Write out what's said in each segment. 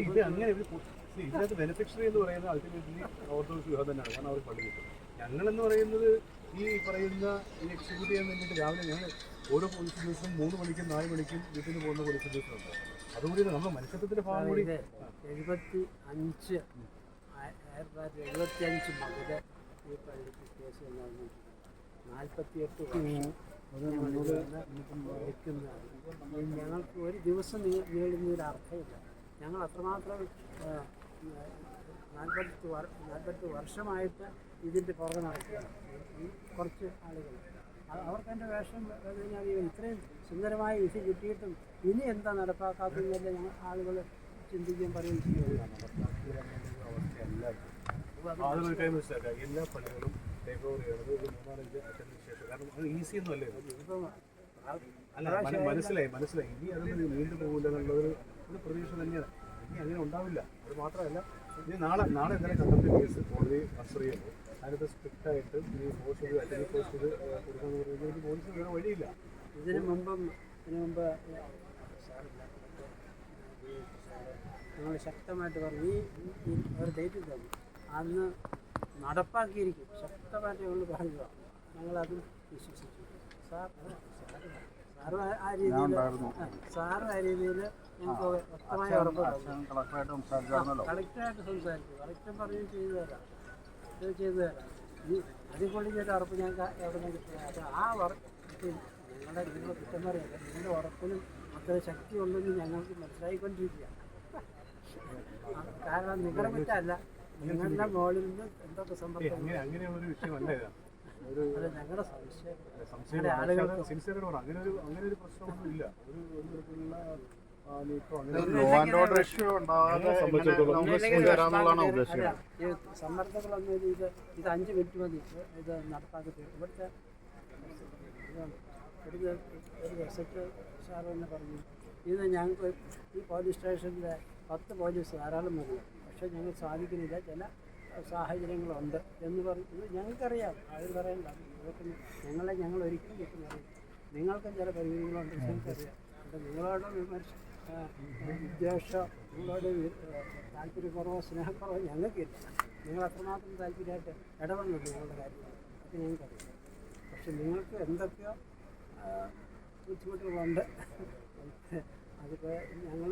ഇത് അങ്ങനെ ഇതിനകത്ത് ബെനിഫിഷ്യറി എന്ന് പറയുന്നത് അൾട്ടിമേറ്റ്ലി ഓർത്തഡോക്സ് വിഭാഗം തന്നെയാണ്. കാരണം അവർ പള്ളി കിട്ടും ഞങ്ങളെന്ന് പറയുന്നത് ഈ പറയുന്ന ഈ എക്സിക്യൂട്ട് ചെയ്യാൻ വേണ്ടിയിട്ട് രാവിലെ ഞങ്ങൾ ഓരോ പോലീസ് ദിവസവും മൂന്ന് മണിക്കും നാല് മണിക്കും വീട്ടിൽ നിന്ന് പോകുന്ന പോലീസ് ദിവസമുണ്ട് അതുകൂടി നമ്മുടെ മനുഷ്യത്വത്തിന്റെ ഭാഗം കൂടി എഴുപത്തി അഞ്ച് ആയിരത്തി തൊള്ളായിരത്തി എഴുപത്തി അഞ്ച് മുതൽ ഈ പള്ളിക്ക് കേസ് നാൽപ്പത്തിയെട്ട് വർഷം ഞങ്ങളിവിടെ വായിക്കുന്നതാണ് ഞങ്ങൾക്ക് ഒരു ദിവസം നീ- നീളുന്നതിൽ അർത്ഥമില്ല. ഞങ്ങൾ അത്രമാത്രം നാൽപ്പത്തി നാൽപ്പത്തി വർഷമായിട്ട് ഇതിന്റെ പുറകെ നടക്കുകയാണ്. കുറച്ച് ആളുകൾ. അവർക്ക് എന്റെ വേഷം കഴിഞ്ഞാൽ ഇത്രയും സുന്ദരമായ വിധി കിട്ടിയിട്ടും ഇനി എന്താ നടപ്പാക്കാത്തതെന്നല്ലേ ഞങ്ങൾ ആളുകൾ ചിന്തിക്കുകയും പറയുകയും ചെയ്യുകയാണ് എല്ലാ പള്ളികളും ടേക്ക് ഓവർ അത് ഈസി ഒന്നും അല്ലേ? അല്ല മന- മനസ്സിലായി മനസ്സിലായി. ഇനി അതൊന്നും നീണ്ടു പോകില്ല എന്നുള്ളൊരു ഒരു പ്രതീക്ഷ തന്നെയാണ്. ഇനി അങ്ങനെ ഉണ്ടാവില്ല. അത് മാത്രമല്ല ഇനി നാളെ നാളെ എന്തായാലും കണ്ടത്തെ കേസ് കോടതി ചെയ്യുമ്പോൾ അതിനകത്ത് സ്ട്രിക്റ്റ് ആയിട്ട് ഈ പോസ്റ്റ് ചെയ്ത് അല്ലെങ്കിൽ പോസ്റ്റ് ചെയ്ത് കൊടുക്കാന്ന് പറയുന്നത് പോലീസിന് വേറെ വഴിയില്ല. ഇതിനു മുമ്പും ഇതിനു മുമ്പ് നമ്മൾ ശക്തമായിട്ട് പറഞ്ഞു. ഈ ഒരു ഡേറ്റ് തന്നു അന്ന് നടപ്പാക്കിയിരിക്കും. ശക്തമായിട്ട് ഞങ്ങൾ പറയുക ഞങ്ങളത് വിശ്വസിച്ചു. സാർ സാറ് ആ- രീതിയിൽ സാറ് ആ രീതിയിൽ ഞങ്ങൾക്ക് വ്യക്തമായ ഉറപ്പ് കളക്ടറായിട്ട് സംസാരിച്ചു. കളക്ടർ പറയും ചെയ്തു തരാം. ഇത് ചെയ്തു തരാം. ഈ അതിൽ ഉറപ്പ് ഞങ്ങൾക്ക് എവിടെ നിന്ന് കിട്ടുക ആ ഉറപ്പ് ഞങ്ങളുടെ നിങ്ങൾ കുറ്റം പറയല്ല നിങ്ങളുടെ ഉറപ്പിനും അത്ര ശക്തി ഉണ്ടെന്ന് ഞങ്ങൾക്ക് മനസ്സിലായിക്കൊണ്ടിരിക്കുക ആ, കാരണം നിങ്ങളുടെ കുറ്റമല്ല നിങ്ങളുടെ മുകളിൽ നിന്ന് എന്തൊക്കെ ഏയ് സമ്പർക്കം അങ്ങനെ അങ്ങനെയുള്ളൊരു വിഷയമല്ല ഒരു അത് ഞങ്ങളുടെ സംശയം ഒരു അങ്ങനെ ഒരു പ്രശ്നമൊന്നും ഇല്ല. തരത്തിലുള്ള സമ്മർദ്ദങ്ങളൊന്നും ഇത് ഇത് ഇത് അഞ്ച് മിനിറ്റ് മതി. ഇത് നടപ്പാക്കി. ഇവിടുത്തെ ഇതാണ്. ഒരു ഒരു സാർ തന്നെ പറഞ്ഞു. ഇത് ഞങ്ങൾക്ക് ഈ പോലീസ് സ്റ്റേഷനിലെ പത്ത് പോലീസ് ധാരാളം മതി പക്ഷെ ഞങ്ങൾ സാധിക്കുന്നില്ല. ചില സാഹചര്യങ്ങളുണ്ട് എന്ന് പറയുന്നത് ഞങ്ങൾക്കറിയാം. അവർ പറയണ്ട. ഞങ്ങളെ ഞങ്ങൾ ഒരിക്കലും കിട്ടുന്നില്ല നിങ്ങൾക്കും ചില പരിമിതികളുണ്ട്. ഞങ്ങൾക്കറിയാം അപ്പം നിങ്ങളോട് വിമർശ വിദ്വേഷം നിങ്ങളോട് താല്പര്യക്കുറവോ സ്നേഹക്കുറവോ ഞങ്ങൾക്കില്ല. നിങ്ങൾ അത്രമാത്രം താല്പര്യമായിട്ട് ഇടപെടുന്നുണ്ട് നിങ്ങളുടെ കാര്യങ്ങൾ അത് ഞങ്ങൾക്കറിയാം. പക്ഷെ നിങ്ങൾക്ക് എന്തൊക്കെയോ ബുദ്ധിമുട്ടുകളുണ്ട്. അതിപ്പോൾ ഞങ്ങൾ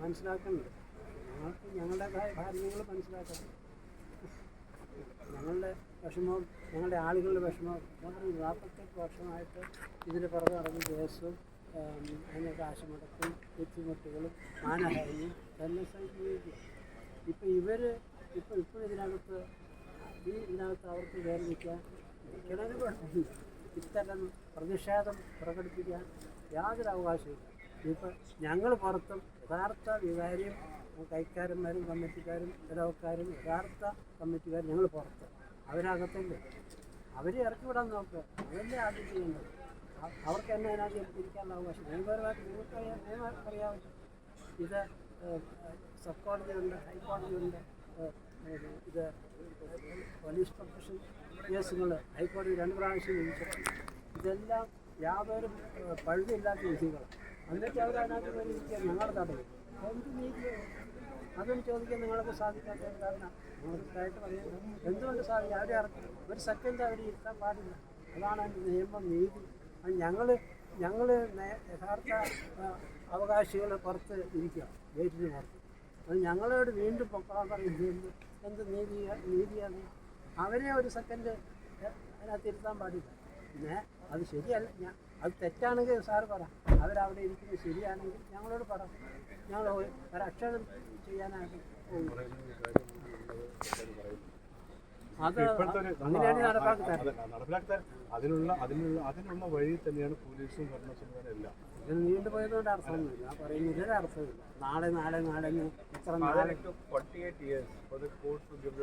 മനസ്സിലാക്കുന്നുണ്ട്. ഞങ്ങളുടെ കാര്യങ്ങൾ മനസ്സിലാക്കണം. ഞങ്ങളുടെ വിഷമവും ഞങ്ങളുടെ ആളുകളുടെ വിഷമവും ഞങ്ങൾ നാൽപ്പത്തെട്ട് വർഷമായിട്ട് ഇതിന് പുറകെ നടന്ന കേസും അതിനൊക്കെ അതിന് കാശ് മുടക്കും ബുദ്ധിമുട്ടുകളും മാനഹാനിയും എല്ലാം സംഭവിക്കും. ഇപ്പം ഇവർ ഇപ്പം ഇപ്പോൾ ഇതിനകത്ത് ഈ ഇതിനകത്ത് അവർക്ക് കയറി നിൽക്കാൻ ഇത്തരം പ്രതിഷേധം പ്രകടിപ്പിക്കാൻ യാതൊരു അവകാശമില്ല ഇപ്പം ഞങ്ങൾ പുറത്തും യഥാർത്ഥ വികാരിയും കൈക്കാരന്മാരും കമ്മിറ്റിക്കാരും ഇടവക്കാരും യഥാർത്ഥ കമ്മിറ്റിക്കാരും ഞങ്ങൾ പുറത്ത്. അവരകത്തല്ലേ അവരെ ഇറക്കി വിടാൻ നോക്ക്. അതല്ലേ ആദ്യം ചെയ്യേണ്ടത് അവർക്ക് തന്നെ അതിനകത്ത് ഇരിക്കാനുള്ള അവകാശം നിയമപരമായിട്ട് നിങ്ങൾക്ക് അറിയാം അറിയാമല്ലോ ഇത് സബ് കോടതിയുണ്ട് ഹൈക്കോടതിയുണ്ട് ഹൈക്കോടതി ഉണ്ട് ഇത് പോലീസ് പ്രൊഫഷൻ കേസുകൾ ഹൈക്കോടതി രണ്ട് പ്രാവശ്യം ചോദിച്ചു ഇതെല്ലാം യാതൊരു പഴുതില്ലാത്ത വിധികളാണ്. എന്നിട്ട് ഇരിക്കുക ഞങ്ങൾ തടയും എന്ത് അതൊന്നും ചോദിക്കാൻ നിങ്ങളൊക്കെ സാധിക്കാത്ത കാരണം. നിങ്ങൾക്കായിട്ട് പറയാം. എന്തുകൊണ്ട് സാധിക്കും? അവരെ ഇറക്കി ഒരു സെക്കൻഡ് അവർ ഇരുത്താൻ പാടില്ല. അതാണ് അതിന്റെ നിയമം നീതി. ഞങ്ങൾ ഞങ്ങൾ യഥാർത്ഥ അവകാശികളെ പുറത്ത് ഇരിക്കുക. ഗേറ്റിന് പുറത്ത്. അത് ഞങ്ങളോട് വീണ്ടും പൊക്കാൻ പറയുന്നത് എന്ത് നീതി നീതിയാണ് അവരെ ഒരു സെക്കൻഡ് അതിനകത്ത് ഇരുത്താൻ പാടില്ല. പിന്നെ അത് ശരിയല്ല. ഞാൻ അത് തെറ്റാണെങ്കിൽ സാറ് പറ. അവരവിടെ ഇരിക്കുന്നത് ശരിയാണെങ്കിൽ ഞങ്ങളോട് പറ. ഞങ്ങൾ ഒരക്ഷരം ചെയ്യാനായിട്ട് അത് അങ്ങനെയാണ് നടപ്പാക്കി തരുന്നത് അതെ, അതിനുള്ള അതിനുള്ള അതിനുള്ള വഴി തന്നെയാണ് പോലീസും ഭരണ സംവിധാനം എല്ലാം ഇത് നീണ്ടുപോയതുകൊണ്ട് അർത്ഥമൊന്നുമില്ല. ഞാൻ പറയുന്നതിൽ ഒരു അർത്ഥമില്ല. നാളെ നാളെ നാളെ എത്ര നാളെ It took 48 years for years court to give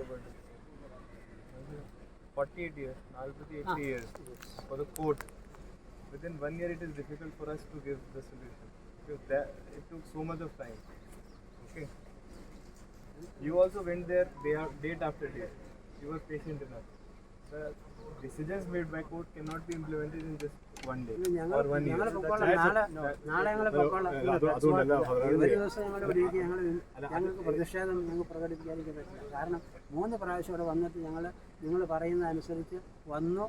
Within one year, it is difficult for us to give the solution because that, it took so much of time. Okay. You also went there day, af- date after date. You were patient enough. The decisions made by court cannot be implemented in just one day ഇത് ഞങ്ങൾ or one year. ഞങ്ങൾ പൊക്കോളാം നാളെ നാളെ ഞങ്ങൾ പൊക്കോളാം അത് അതുകൊണ്ടല്ല ഒരു ദിവസം ഞങ്ങൾ ഇവിടെ ഇരിക്കും ഞങ്ങൾ ഞങ്ങൾക്ക് പ്രതിഷേധം ഞങ്ങൾക്ക് പ്രകടിപ്പിക്കാതിരിക്കാൻ പറ്റില്ല കാരണം മൂന്ന് പ്രാവശ്യം ഇവിടെ വന്നിട്ട് ഞങ്ങൾ നിങ്ങൾ പറയുന്ന അനുസരിച്ച് വന്നു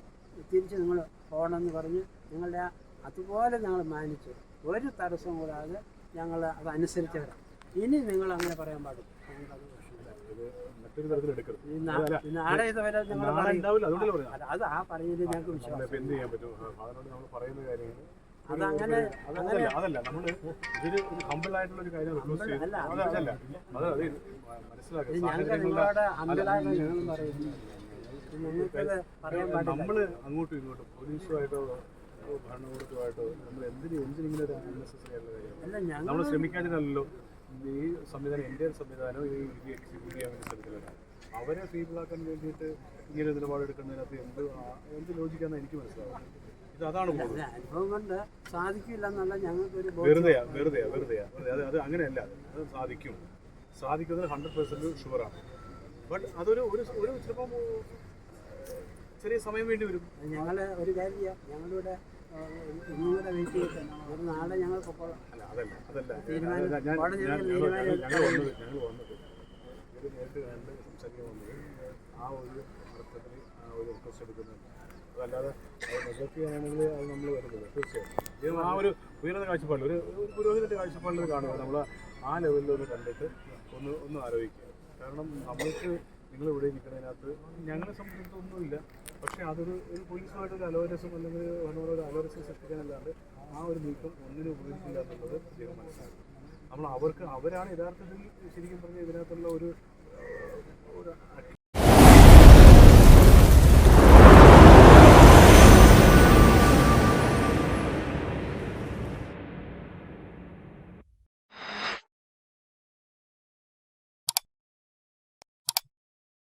തിരിച്ച് നിങ്ങൾ പോകണമെന്ന് പറഞ്ഞ് നിങ്ങളുടെ അതുപോലെ ഞങ്ങൾ മാനിച്ചു. ഒരു തടസ്സവും കൂടാതെ ഞങ്ങൾ അത് അനുസരിച്ചവരാണ് ഇനി നിങ്ങൾ അങ്ങനെ പറയാൻ പാടില്ല. നാളെ ഇതുവരെ നിങ്ങൾ അത് ആ പറയുന്നതിൽ ഞങ്ങൾക്ക് വിശ്വാസം അതങ്ങനെ അത് അതല്ല അതല്ല നമ്മൾ ഇതൊരു ഹമ്പിൾ ഒരു കാര്യം റിക്വസ്റ്റ് നമ്മൾ അങ്ങോട്ടും ഇങ്ങോട്ടും പോലീസുമായിട്ടോ ഭരണകൂടത്തുമായിട്ടോ നമ്മൾ എന്തിനും എന്തിനിങ്ങനെ ഒരു അൺനെസസറി ആയിട്ടുള്ള കാര്യം നമ്മൾ ശ്രമിക്കാതിനല്ലോ ഈ സംവിധാനം എന്റെ സംവിധാനം ഈ ഇത് എക്സിക്യൂട്ട് ചെയ്യാൻ വേണ്ടി അവരെ ഫീബിളാക്കാൻ വേണ്ടിയിട്ട് ഇങ്ങനെ നിലപാടെടുക്കുന്നതിനകത്ത് എന്ത് എന്ത് ലോജിക്കാന്ന് എനിക്ക് മനസ്സിലാവുന്നത് ഇത് അതാണ് അനുഭവം കൊണ്ട് സാധിക്കില്ല എന്നുള്ള ഞങ്ങൾക്കൊരു ബോധ്യം. വെറുതെയാ വെറുതെയാ വെറുതെയാ. അത് അത് അങ്ങനെയല്ല. അത് സാധിക്കും. സാധിക്കുന്നത് ഹൺഡ്രഡ് പെർസെന്റ് ഷുവറാണ് ബട്ട് അതൊരു ഒരു ഒരു ചിലപ്പം ചെറിയ സമയം വേണ്ടി വരും. ഞങ്ങൾ ഒരു കാര്യം ചെയ്യാം. ഞങ്ങളിവിടെ വെയിറ്റ് ഒരു നാളെ ഞങ്ങൾ പൊക്കോളാം തീരുമാനം- കോടതി തീരുമാനം ഇത് നേരിട്ട് കണ്ട് സംസാരിക്കാൻ വന്നത് ആ ഒരു അർത്ഥത്തിൽ ആ ഒരു റിക്വസ്റ്റ് എടുക്കുന്നുണ്ട് അതല്ലാതെ അത് നമ്മൾ വരുന്നത് തീർച്ചയായും. ഇത് ആ ഒരു ഉയർന്ന കാഴ്ചപ്പാടിൽ ഒരു പുരോഹിതന്റെ പുരോഹിതന്റെ കാഴ്ചപ്പാടിൽ കാണുക നമ്മൾ ആ ലെവലിൽ ഒന്ന് കണ്ടിട്ട് ഒന്ന് ഒന്ന് ആലോചിക്കുക. കാരണം നമ്മൾക്ക് നിങ്ങൾ ഇവിടെ നിൽക്കുന്നതിനകത്ത് ഞങ്ങളെ സംബന്ധിച്ചിടത്തൊന്നുമില്ല പക്ഷേ അതൊരു ഒരു പോലീസുമായിട്ട് ഒരു അലോരസം അല്ലെങ്കിൽ ഒരു അലോരസം സൃഷ്ടിക്കാനല്ലാണ്ട് ആ ഒരു നീക്കം ഒന്നിനും ഉപയോഗിക്കില്ല എന്നുള്ളത് അദ്ദേഹം മനസ്സിലാക്കി നമ്മൾ അവർക്ക് അവരാണ് യഥാർത്ഥത്തിൽ ശരിക്കും പറഞ്ഞാൽ ഇതിനകത്തുള്ള ഒരു